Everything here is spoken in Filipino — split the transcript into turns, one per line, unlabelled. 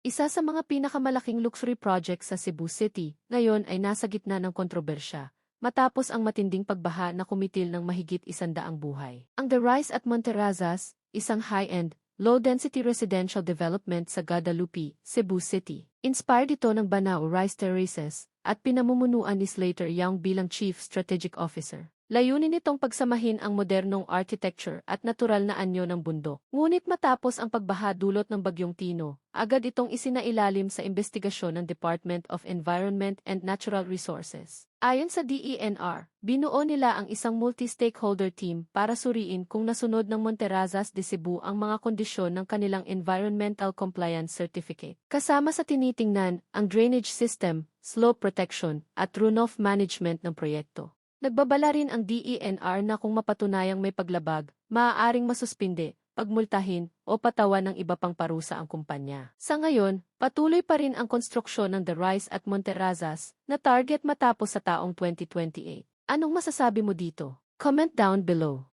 Isa sa mga pinakamalaking luxury project sa Cebu City, ngayon ay nasa gitna ng kontrobersya, matapos ang matinding pagbaha na kumitil ng mahigit isandaang buhay. Ang The Rise at Monterrazas, isang high-end, low-density residential development sa Guadalupe, Cebu City. Inspired ito ng Banao Rice Terraces at pinamumunuan ni Slater Young bilang Chief Strategic Officer. Layunin nitong pagsamahin ang modernong architecture at natural na anyo ng bundok. Ngunit matapos ang pagbaha dulot ng Bagyong Tino, agad itong isinailalim sa investigasyon ng Department of Environment and Natural Resources. Ayon sa DENR, binuo nila ang isang multi-stakeholder team para suriin kung nasunod ng Monterrazas de Cebu ang mga kondisyon ng kanilang Environmental Compliance Certificate. Kasama sa tinitingnan ang drainage system, slope protection, at runoff management ng proyekto. Nagbabala rin ang DENR na kung mapatunayang may paglabag, maaaring masuspinde, pagmultahin, o patawan ng iba pang parusa ang kumpanya. Sa ngayon, patuloy pa rin ang konstruksyon ng The Rise at Monterrazas na target matapos sa taong 2028. Anong masasabi mo dito? Comment down below.